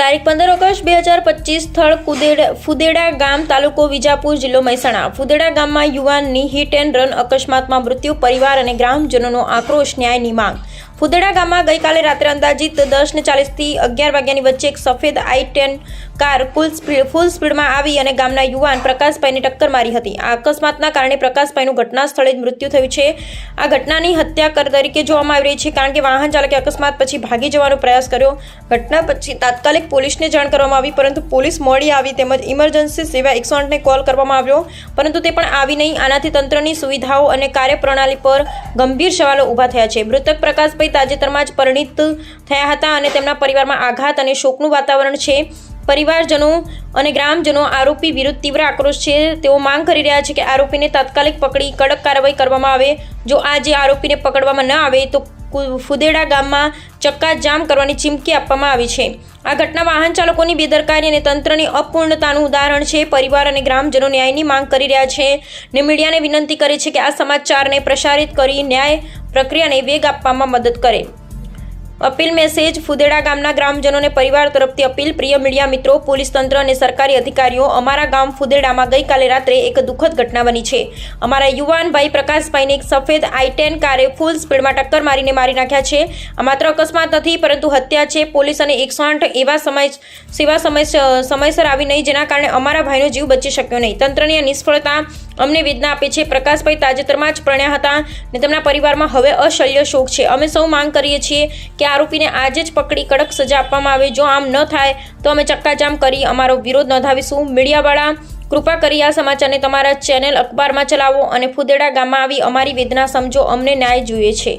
તારીખ પંદર ઓગસ્ટ બે હજાર પચીસ સ્થળ કુદેડા ફુદેડા ગામ તાલુકો વિજાપુર જિલ્લો મહેસાણા. ફુદેડા ગામમાં યુવાનની હિટ એન્ડ રન અકસ્માતમાં મૃત્યુ, પરિવાર અને ગ્રામજનોનો આક્રોશ ન્યાયની માંગ. ફુદેડા ગામમાં ગઈકાલે રાત્રે અંદાજિત દસ ને ચાલીસથી અગિયાર વાગ્યાની વચ્ચે એક સફેદ I ten car full speed full સ્પીડમાં આવી અને ગામના યુવાન પ્રકાશભાઈને ટક્કર મારી હતી. આ અકસ્માતના કારણે પ્રકાશભાઈનું ઘટના સ્થળે જ મૃત્યુ થયું છે. આ ઘટનાની હત્યા કર તરીકે જોવામાં આવી રહી છે કારણ કે વાહન ચાલકે અકસ્માત પછી ભાગી જવાનો પ્રયાસ કર્યો. ઘટના પછી તાત્કાલિક પોલીસને જાણ કરવામાં આવી, પરંતુ પોલીસ મોડી આવી તેમજ ઇમરજન્સી સેવા એકસો આઠને કોલ કરવામાં આવ્યો. પરંતુ તે પણ આવી નહીં. આનાથી તંત્રની સુવિધાઓ અને કાર્યપ્રણાલી પર ગંભીર સવાલો ઊભા થયા છે. મૃતક પ્રકાશભાઈ તાજેતરમાં જ પરિણીત થયા હતા અને તેમના પરિવારમાં આઘાત અને શોકનું વાતાવરણ છે. પરિવારજનો અને ગ્રામજનો આરોપી વિરુદ્ધ તીવ્ર આક્રોશ છે. તેઓ માંગ કરી રહ્યા છે કે આરોપીને તાત્કાલિક પકડી કડક કાર્યવાહી કરવામાં આવે. જો આજે આરોપીને પકડવામાં ન આવે, તો ફુદેડા ગામમાં ચક્કાજામ કરવાની ચીમકી આપવામાં આવી છે. આ ઘટના વાહન ચાલકોની બેદરકારી અને તંત્રની અપૂર્ણતાનું ઉદાહરણ છે. પરિવાર અને ગ્રામજનો ન્યાયની માંગ કરી રહ્યા છે ને મીડિયાને વિનંતી કરે છે કે આ સમાચારને પ્રસારિત કરી ન્યાય પ્રક્રિયાને વેગ આપવામાં મદદ કરે. અપીલ મેસેજ, ફુદેડા ગામના ગ્રામજનોને પરિવાર તરફથી અપીલ. પ્રિય મીડિયા મિત્રો, પોલીસ તંત્ર અને સરકારી અધિકારીઓ અમારા ગામ ફુદેડામાં ગઈકાલે રાત્રે એક દુઃખદ ઘટના બની છે. અમારા યુવાન ભાઈ પ્રકાશભાઈને એક સફેદ આઈ ટેન કારે ફૂલ સ્પીડમાં ટક્કર મારીને મારી નાખ્યા છે. આ માત્ર અકસ્માત નથી, પરંતુ હત્યા છે. પોલીસ અને એકસો એવા સમય, સેવા સમય, સમયસર આવી નહીં, જેના કારણે અમારા ભાઈનો જીવ બચી શક્યો નહીં. તંત્રની નિષ્ફળતા અમને વેદના આપે છે. પ્રકાશભાઈ તાજેતરમાં જ પ્રણ્યા હતા ને તેમના પરિવારમાં હવે અશલ્ય શોક છે. અમે સૌ માંગ કરીએ છીએ કે આરોપીને આજે જ પકડી કડક સજા આપવામાં આવે. જો આમ ન થાય તો અમે ચક્કાજામ કરી અમારો વિરોધ નોંધાવીશું. મીડિયાવાળા, કૃપા કરી આ સમાચારને તમારા ચેનલ અખબારમાં ચલાવો અને ફુદેડા ગામમાં આવી અમારી વેદના સમજો. અમને ન્યાય જોઈએ છે.